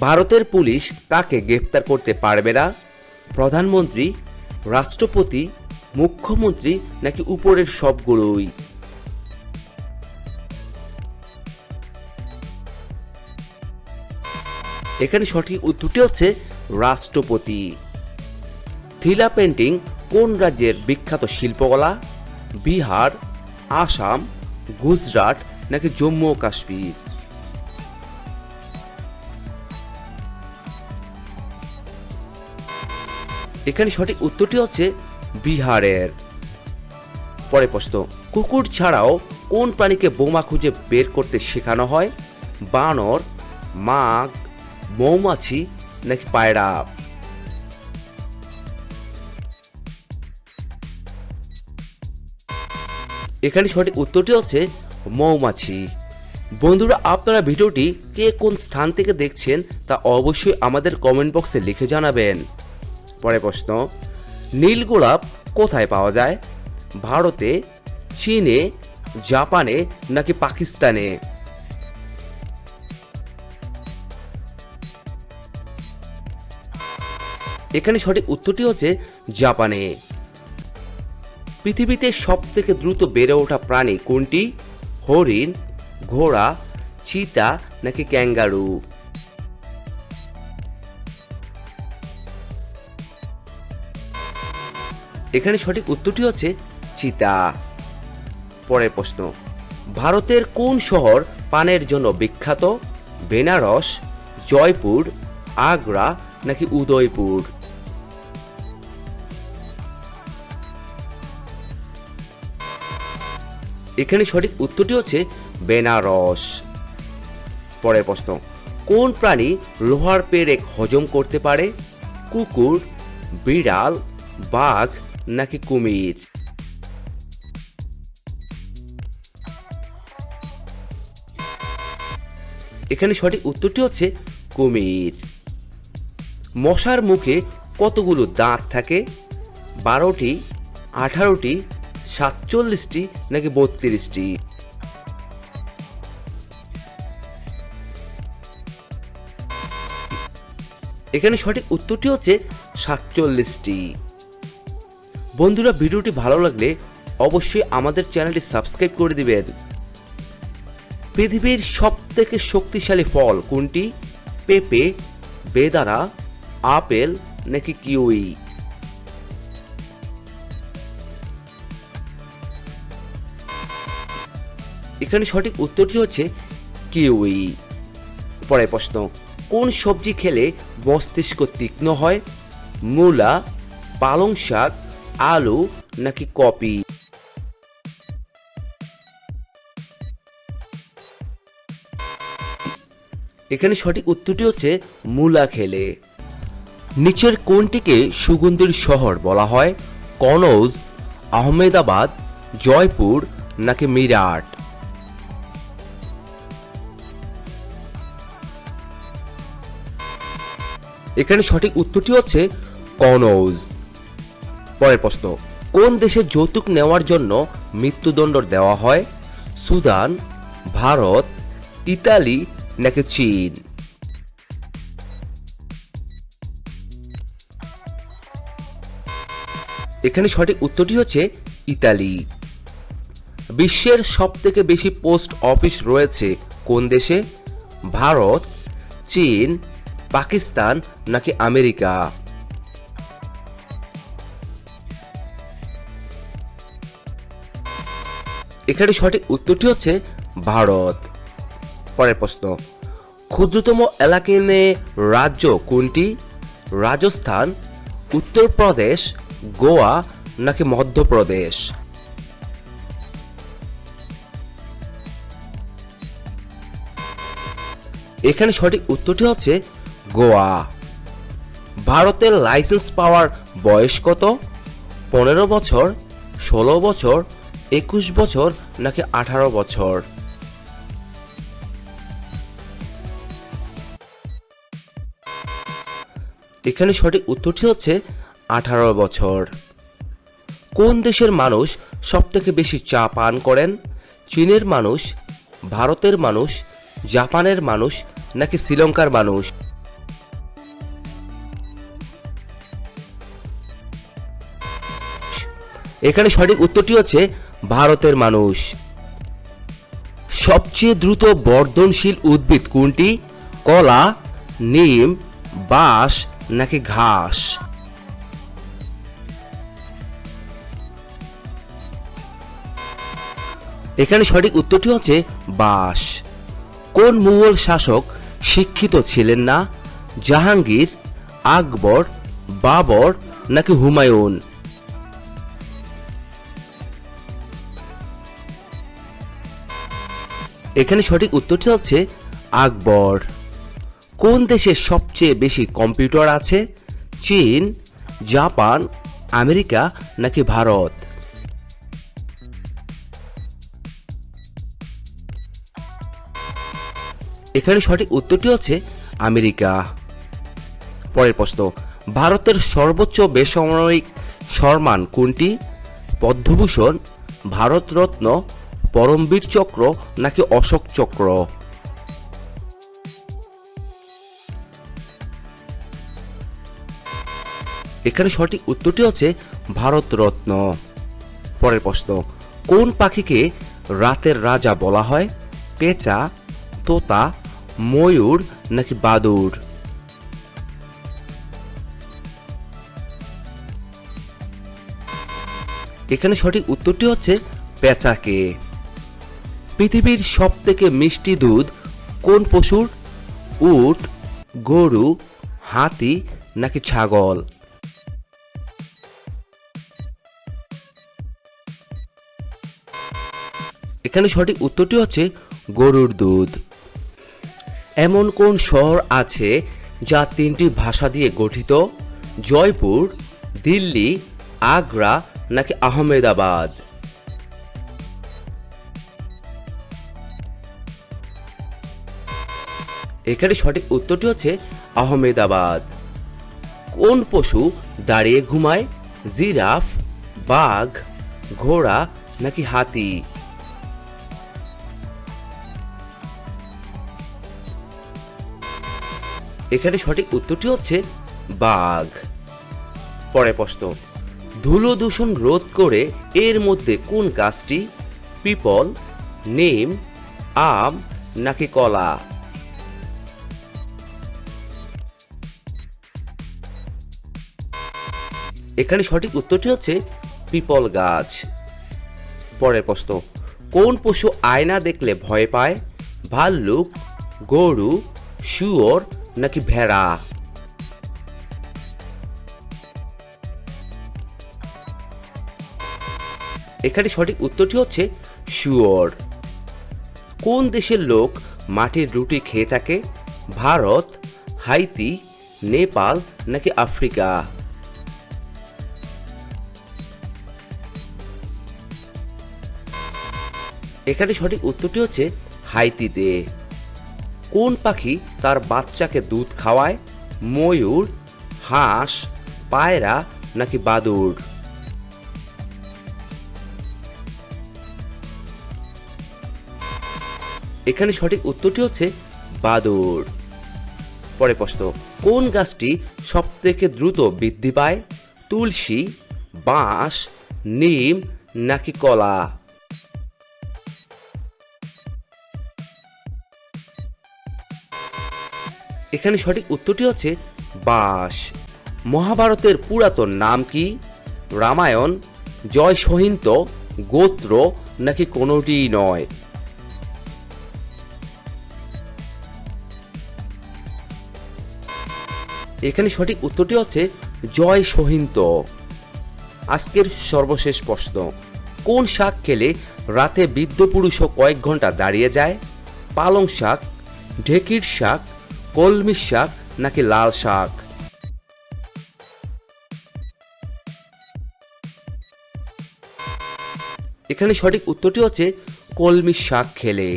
ভারতের পুলিশ কাকে গ্রেপ্তার করতে পারবে না? প্রধানমন্ত্রী, রাষ্ট্রপতি, মুখ্যমন্ত্রী নাকি উপরের সবগুলোই এখানে সঠিক উত্তরটি হচ্ছে রাষ্ট্রপতি। থিলা পেন্টিং কোন রাজ্যের বিখ্যাত শিল্পকলা? বিহার, আসাম, গুজরাট নাকি জম্মু ও কাশ্মীর? এখানে সঠিক উত্তরটি হচ্ছে বিহারের। পরে প্রশ্ন, কুকুর ছাড়াও কোন প্রাণীকে বোমা খুঁজে বের করতে শেখানো হয়? বানর মাগ মৌমাছি নাকি পায়রা? এখানে সঠিক উত্তরটি হচ্ছে মৌমাছি। বন্ধুরা, আপনারা ভিডিওটি কে কোন স্থান থেকে দেখছেন তা অবশ্যই আমাদের কমেন্ট বক্সে লিখে জানাবেন। পরে প্রশ্ন, নীল গোলাপ কোথায় পাওয়া যায়? ভারতে, চীনে, জাপানে নাকি পাকিস্তানে? এখানে সঠিক উত্তরটি হচ্ছে জাপানে। পৃথিবীতে সব থেকে দ্রুত বেড়ে ওঠা প্রাণী কোনটি? হরিণ, ঘোড়া, চিতা নাকি ক্যাঙ্গারু? এখানে সঠিক উত্তরটি হচ্ছে চিতা। পরের প্রশ্ন, ভারতের কোন শহর পানের জন্য বিখ্যাত? বেনারস, জয়পুর, আগ্রা নাকি উদয়পুর? এখানে সঠিক উত্তরটি হচ্ছে বেনারস। পরের প্রশ্ন, কোন প্রাণী লোহার পেরেক হজম করতে পারে? কুকুর, বিড়াল, বাঘ নাকি কুমির? এখানে সঠিক উত্তরটি হচ্ছে কুমির। মশার মুখে কতগুলো দাঁত থাকে? বারোটি, আঠারোটি, সাতচল্লিশটি নাকি বত্রিশটি? এখানে সঠিক উত্তরটি হচ্ছে সাতচল্লিশটি। বন্ধুরা, ভিডিওটি ভালো লাগলে অবশ্যই আমাদের চ্যানেলটি সাবস্ক্রাইব করে দিবেন। পৃথিবীর সব থেকে শক্তিশালী ফল কোনটি? পেঁপে, বেদানা, আপেল নাকি কিউই? এখানে সঠিক উত্তরটি হচ্ছে কিউই। পরের প্রশ্ন, কোন সবজি খেলে মস্তিষ্ক তীক্ষ্ণ হয়? মূলা, পালং শাক আলু নাকি কপি? এখানে সঠিক উত্তরটি হচ্ছে মূলা খেলে। নিচের কোনটিকে সুগন্ধির শহর বলা হয়। কনৌজ, আহমেদাবাদ, জয়পুর নাকি মিরাট? এখানে সঠিক উত্তরটি হচ্ছে কনৌজ। পরের প্রশ্ন, কোন দেশে যৌতুক নেওয়ার জন্য মৃত্যুদণ্ড দেওয়া হয়? সুদান, ভারত, ইতালি নাকি চীন? এখানে সঠিক উত্তরটি হচ্ছে ইতালি। বিশ্বের সব থেকে বেশি পোস্ট অফিস রয়েছে কোন দেশে? ভারত, চীন, পাকিস্তান নাকি আমেরিকা? এখানে সঠিক উত্তরটি হচ্ছে ভারত। পরের প্রশ্ন, ক্ষুদ্রতম এলাকা নিয়ে রাজ্য কোনটি? রাজস্থান, উত্তরপ্রদেশ, গোয়া নাকি মধ্যপ্রদেশ? এখানে সঠিক উত্তরটি হচ্ছে গোয়া। ভারতের লাইসেন্স পাওয়ার বয়স কত? পনেরো বছর, ষোলো বছর একুশ বছর নাকি আঠারো বছর? এখানে সঠিক উত্তরটি হচ্ছে আঠারো বছর। কোন দেশের মানুষ সবথেকে বেশি চা পান করেন? চীনের মানুষ, ভারতের মানুষ, জাপানের মানুষ নাকি শ্রীলঙ্কার মানুষ? এখানে সঠিক উত্তরটি হচ্ছে ভারতের মানুষ। সবচেয়ে দ্রুত বর্ধনশীল উদ্ভিদ কোনটি? কলা, নিম, বাঁশ নাকি ঘাস? এখানে সঠিক উত্তরটি হচ্ছে বাঁশ। কোন মুঘল শাসক শিক্ষিত ছিলেন না? জাহাঙ্গীর, আকবর, বাবর নাকি হুমায়ুন? এখানে সঠিক উত্তরটি হচ্ছে আকবর। কোন দেশে সবচেয়ে বেশি কম্পিউটার আছে? চীন, জাপান, আমেরিকা নাকি ভারত? এখানে সঠিক উত্তরটি হচ্ছে আমেরিকা। পরের প্রশ্ন, ভারতের সর্বোচ্চ বেসামরিক সম্মান কোনটি? পদ্মভূষণ, ভারতরত্ন পরমবীর চক্র নাকি অশোক চক্র? এখানে সঠিক উত্তরটি হচ্ছে ভারতরত্ন। পরের প্রশ্ন, কোন পাখিকে রাতের রাজা বলা হয়? পেঁচা, তোতা, ময়ূর নাকি বাদুড়? এখানে সঠিক উত্তরটি হচ্ছে পেঁচাকে। পৃথিবীর সব থেকে মিষ্টি দুধ কোন পশুর? উট, গরু, হাতি নাকি ছাগল? এখানে সঠিক উত্তরটি হচ্ছে গরুর দুধ। এমন কোন শহর আছে যা তিনটি ভাষা দিয়ে গঠিত? জয়পুর, দিল্লি, আগ্রা নাকি আহমেদাবাদ? এখানে সঠিক উত্তরটি হচ্ছে আহমেদাবাদ। কোন পশু দাঁড়িয়ে ঘুমায়? জিরাফ, বাঘ, ঘোড়া নাকি হাতি? এখানে সঠিক উত্তরটি হচ্ছে বাঘ। পরে প্রশ্ন, ধুলো দূষণ রোধ করে এর মধ্যে কোন গাছটি? পিপল, নিম, আম নাকি কলা? এখানে সঠিক উত্তরটি হচ্ছে পিপল গাছ। পরের প্রশ্ন, কোন পশু আয়না দেখলে ভয় পায়? ভাল্লুক, গরু, শুয়োর নাকি ভেড়া? এখানে সঠিক উত্তরটি হচ্ছে শুয়োর। কোন দেশের লোক মাটির রুটি খেয়ে থাকে? ভারত, হাইতি, নেপাল নাকি আফ্রিকা? এখানে সঠিক উত্তরটি হচ্ছে হাইতিতে। কোন পাখি তার বাচ্চাকে দুধ খাওয়ায়? ময়ূর, হাঁস, পায়রা নাকি বাদুড়? এখানে সঠিক উত্তরটি হচ্ছে বাদুড়। পরে প্রশ্ন, কোন গাছটি সব থেকে দ্রুত বৃদ্ধি পায়? তুলসী, বাঁশ, নিম নাকি কলা? এখানে সঠিক উত্তরটি হচ্ছে বাঁশ মহাভারতের পুরাতন নাম কি? রামায়ণ, জয় সহিন্ত, গোত্র নাকি কোনোটিই নয়? এখানে সঠিক উত্তরটি হচ্ছে জয় সহিন্ত। আজকের সর্বশেষ প্রশ্ন, কোন শাক খেলে রাতে বৃদ্ধ পুরুষও কয়েক ঘণ্টা দাঁড়িয়ে যায়? পালং শাক, ঢেকির শাক কলমি শাক নাকি লাল শাক? এখানে সঠিক উত্তরটি হচ্ছে কলমি শাক খেলে।